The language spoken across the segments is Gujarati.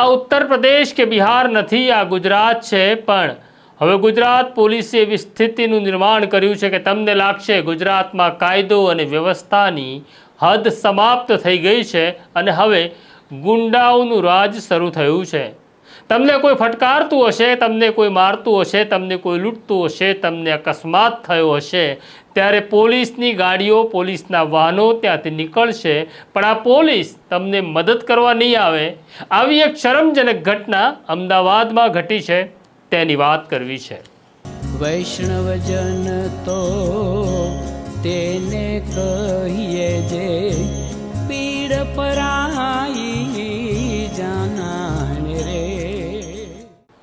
આ ઉત્તર પ્રદેશ કે બિહાર નથી, આ ગુજરાત છે, પણ હવે ગુજરાત પોલીસે એવી સ્થિતિનું નિર્માણ કર્યું છે કે તમને લાગશે ગુજરાતમાં કાયદો અને વ્યવસ્થાની હદ સમાપ્ત થઈ ગઈ છે અને હવે ગુંડાઓનું રાજ શરૂ થયું છે. તમને કોઈ ફટકારતું હશે, તમને કોઈ મારતું હશે, તમને કોઈ લૂંટતું હશે, તમને અકસ્માત થયો હશે ત્યારે પોલીસની ગાડીઓ, પોલીસના વાહનો ત્યાંથી નીકળશે, પણ આ પોલીસ તમને મદદ કરવા નહીં આવે. આવી એક શરમજનક ઘટના અમદાવાદમાં ઘટી છે. તેની વાત કરવી છે. વૈષ્ણવજન તો તેને કહીએ જે પીડ પરાઈ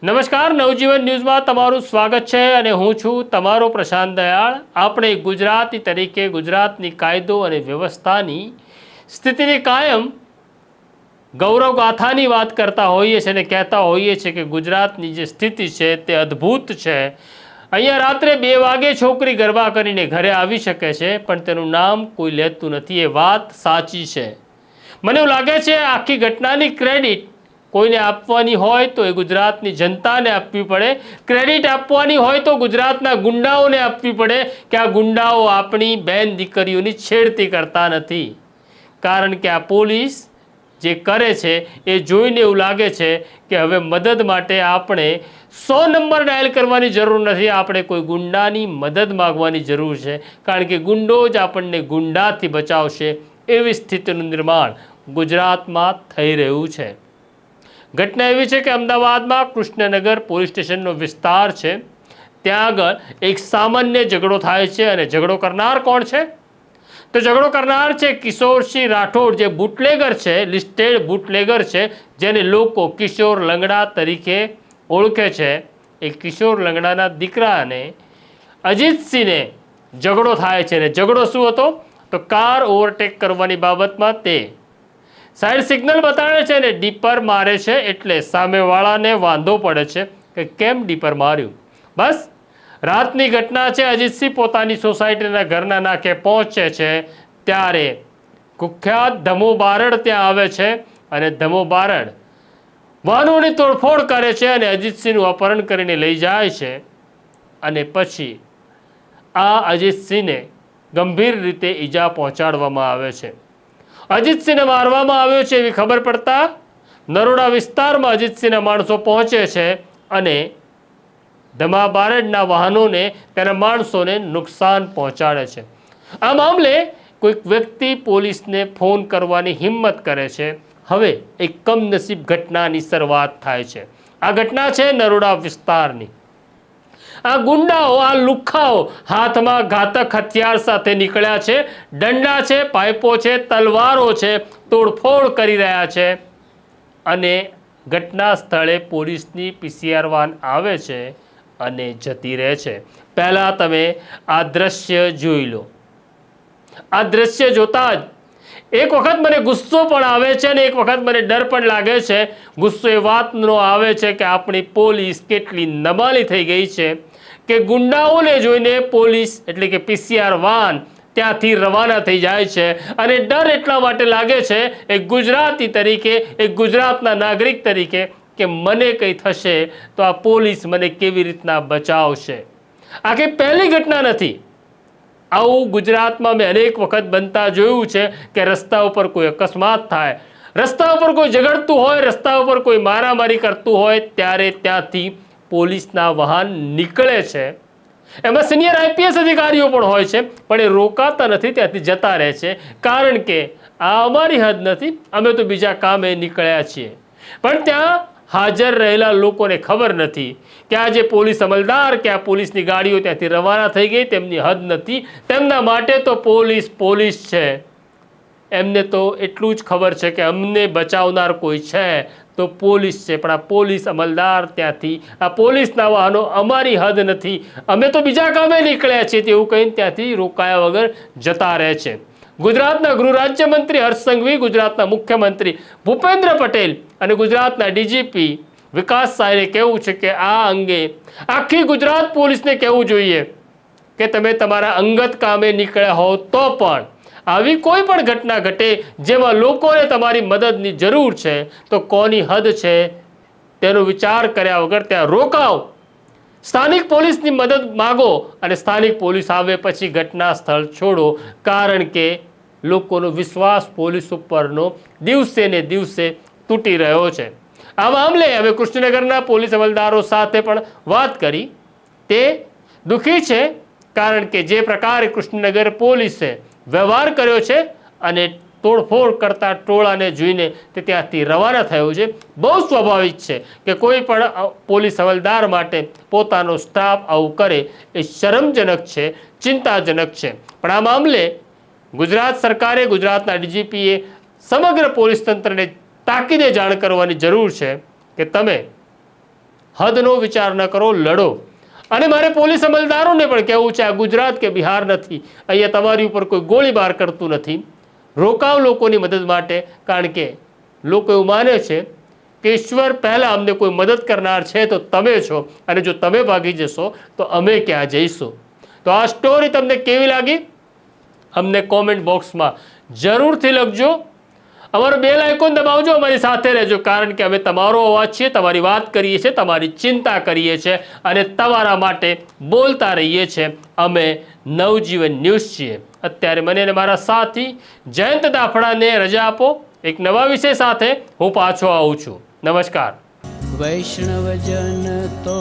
નમસ્કાર, નવજીવન ન્યૂઝમાં તમારું સ્વાગત છે અને હું છું તમારો પ્રશાંત દયાળ. આપણે ગુજરાતી તરીકે ગુજરાતની કાયદો અને વ્યવસ્થાની સ્થિતિને કાયમ ગૌરવ ગાથાની વાત કરતા હોઈએ છીએ અને કહેતા હોઈએ છીએ કે ગુજરાતની જે સ્થિતિ છે તે અદ્ભુત છે. અહીંયા રાત્રે બે વાગે છોકરી ગરબા કરીને ઘરે આવી શકે છે, પણ તેનું નામ કોઈ લેતું નથી. એ વાત સાચી છે. મને એવું લાગે છે, આખી ઘટનાની ક્રેડિટ કોઈને આપવાની હોય તો એ ગુજરાતની જનતાને આપવી પડે. ક્રેડિટ આપવાની હોય તો ગુજરાતના ગુંડાઓને આપવી પડે કે આ ગુંડાઓ આપણી બેન દીકરીઓની છેડતી કરતા નથી. કારણ કે આ પોલીસ જે કરે છે એ જોઈને એવું લાગે છે કે હવે મદદ માટે આપણે સો નંબર ડાયલ કરવાની જરૂર નથી, આપણે કોઈ ગુંડાની મદદ માગવાની જરૂર છે. કારણ કે ગુંડો જ આપણને ગુંડાથી બચાવશે એવી સ્થિતિનું નિર્માણ ગુજરાતમાં થઈ રહ્યું છે. ઘટના એવી છે કે અમદાવાદમાં કૃષ્ણનગર પોલીસ સ્ટેશનનો વિસ્તાર છે. ત્યાં આગળ એક સામાન્ય ઝઘડો થાય છે અને ઝઘડો કરનાર કોણ છે? તો ઝઘડો કરનાર છે કિશોરસિંહ રાઠોડ, જે બુટલેગર છે, લિસ્ટેડ બુટલેગર છે, જેને લોકો કિશોર લંગડા તરીકે ઓળખે છે. એ કિશોર લંગડાના દીકરાને અજીતસિંહને ઝઘડો થાય છે. અને ઝઘડો શું હતો? તો કાર ઓવરટેક કરવાની બાબતમાં તે સાઈડ સિગ્નલ બતાવે છે ને, ડીપર મારે છે એટલે સામેવાળાને વાંધો પડે છે કે કેમ ડીપર માર્યું? બસ, રાતની ઘટના છે, અજીતસિંહ પોતાની સોસાયટીના ઘરના નાકે પહોંચે છે, ત્યારે કુખ્યાત ધમો બારડ ત્યાં આવે છે અને ધમો બારડ વાહનોની તોડફોડ કરે છે અને અજીતસિંહનું અપહરણ કરીને લઈ જાય છે અને પછી આ અજીતસિંહને ગંભીર રીતે ઈજા પહોંચાડવામાં આવે છે. અજીતસિંહને મારવામાં આવ્યો છે એવી ખબર પડતા નરોડા વિસ્તારમાં અજીતસિંહના માણસો પહોંચે છે અને ધમા બારડના વાહનોને તેના માણસોને નુકસાન પહોંચાડે છે. આ મામલે કોઈક વ્યક્તિ પોલીસને ફોન કરવાની હિંમત કરે છે. હવે એક કમનસીબ ઘટનાની શરૂઆત થાય છે. આ ઘટના છે નરોડા વિસ્તારની. આ ગુંડાઓ, આ લુખ્ખાઓ હાથમાં ઘાતક હથિયાર સાથે નીકળ્યા છે, દંડા છે, પાઇપો છે, તલવારો છે, તોડફોડ કરી રહ્યા છે. અને ઘટના સ્થળે પોલીસની પીસીઆર વાન આવે છે અને જતી રહે છે. પહેલાં તમે આ દ્રશ્ય જોઈ લો. આ દ્રશ્ય જોતા જ એક વખત મને ગુસ્સો પણ આવે છે અને એક વખત મને ડર પણ લાગે છે. ગુસ્સો એ વાતનો આવે છે કે આપણી પોલીસ કેટલી નમાલી થઈ ગઈ છે. કે ગુંડાઓને જોઈને પોલીસ, એટલે કે પીસીઆર વાન, ત્યાંથી રવાના થઈ જાય છે. અને ડર એટલા માટે લાગે છે એક ગુજરાતી તરીકે એક ગુજરાતના નાગરિક તરીકે કે મને કંઈ થશે તો આ પોલીસ મને કેવી રીતના બચાવશે. આ કંઈ પહેલી ઘટના નથી. આવું ગુજરાતમાં મેં અનેક વખત બનતા જોયું છે કે રસ્તા ઉપર કોઈ અકસ્માત થાય. રસ્તા ઉપર કોઈ ઝઘડતું હોય, રસ્તા ઉપર કોઈ મારામારી કરતું હોય, ત્યારે ત્યાંથી પોલીસના વાહન નીકળે છે. એમાં સિનિયર આઈપીએસ અધિકારીઓ પણ હોય છે, પણ એ રોકાતા નથી, ત્યાંથી જતા રહે છે. કારણ કે આ અમારી હદ નથી, અમે તો બીજા કામે નીકળ્યા છીએ. પણ ત્યાં હાજર રહેલા લોકોને ખબર નથી કે આ જે પોલીસ અમલદાર, કે આ પોલીસની ગાડીઓ ત્યાંથી રવાના થઈ ગઈ, તેમની હદ નથી. તેમના માટે તો પોલીસ પોલીસ છે. એમને તો એટલું જ ખબર છે કે અમને બચાવનાર કોઈ છે તો પોલીસ છે. પણ આ પોલીસ અમલદાર ત્યાંથી, આ પોલીસના વાહનો અમારી હદ નથી. અમે તો બીજા કામે નીકળ્યા છીએ તેવું કહીને ત્યાંથી રોકાયા વગર જતા રહે છે. ગુજરાતના ગૃહ રાજ્યમંત્રી હર્ષ ગુજરાતના મુખ્યમંત્રી ભૂપેન્દ્ર પટેલ અને ગુજરાતના ડીજીપી વિકાસ સાહેબે કહેવું છે કે આ અંગે આખી ગુજરાત પોલીસને કહેવું જોઈએ કે તમે તમારા અંગત કામે નીકળ્યા હો તો પણ આવી કોઈ પણ ઘટના ઘટે જેમાં લોકોને તમારી મદદની જરૂર છે, તો કોની હદ છે તેનો વિચાર કર્યા વગર ત્યાં રોકાવ. સ્થાનિક પોલીસની મદદ માગો અને સ્થાનિક પોલીસ આવે પછી ઘટના સ્થળ છોડો. કારણ કે લોકોનો વિશ્વાસ પોલીસ ઉપરનો દિવસે ને દિવસે તૂટી રહ્યો છે. આ મામલે હવે કૃષ્ણનગરના પોલીસ અમલદારો સાથે પણ વાત કરી. તે દુઃખી છે, કારણ કે જે પ્રકારે કૃષ્ણનગર પોલીસે વ્યવહાર કર્યો છે અને તોડફોડ કરતા ટોળાને જોઈને તે ત્યાંથી રવાના થયો છે. બહુ સ્વાભાવિક છે કે કોઈ પણ પોલીસ હવલદાર માટે પોતાનો સ્ટાફ આવું કરે એ શરમજનક છે, ચિંતાજનક છે. પણ આ મામલે ગુજરાત સરકારે ગુજરાતના ડીજીપીએ સમગ્ર પોલીસ તંત્રને તાકીદે જાણ કરવાની જરૂર છે કે તમે હદનો વિચાર ન કરો, લડો. અને મારે પોલીસ અમલદારોને પણ કહેવું છે, આ ગુજરાત કે બિહાર નથી. અહીંયા તમારી ઉપર કોઈ ગોળીબાર કરતું નથી. રોકાવ લોકોની મદદ માટે. કારણ કે લોકો એવું માને છે કે ઈશ્વર પહેલાં અમને કોઈ મદદ કરનાર છે તો તમે છો અને જો તમે ભાગી જશો તો અમે ક્યાં જઈશું? તો આ સ્ટોરી તમને કેવી લાગી? અમને કોમેન્ટ બોક્સમાં જરૂરથી લખજો. અમારો બેલ આઇકોન દબાવજો, અમારી સાથે રહેજો. કારણ કે અમે તમારો અવાજ છીએ, તમારી વાત કરીએ છીએ, તમારી ચિંતા કરીએ છીએ અને તમારા માટે બોલતા રહીએ છીએ. અમે નવજીવન ન્યૂઝ છીએ. અત્યારે મને અને મારા સાથી જયંત દાફડાને રજા આપો. એક નવા વિષય સાથે હું પાછો આવું છું. નમસ્કાર. વૈષ્ણવજન તો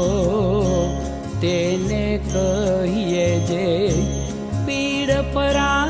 તેને કહીએ જે પીડ પરા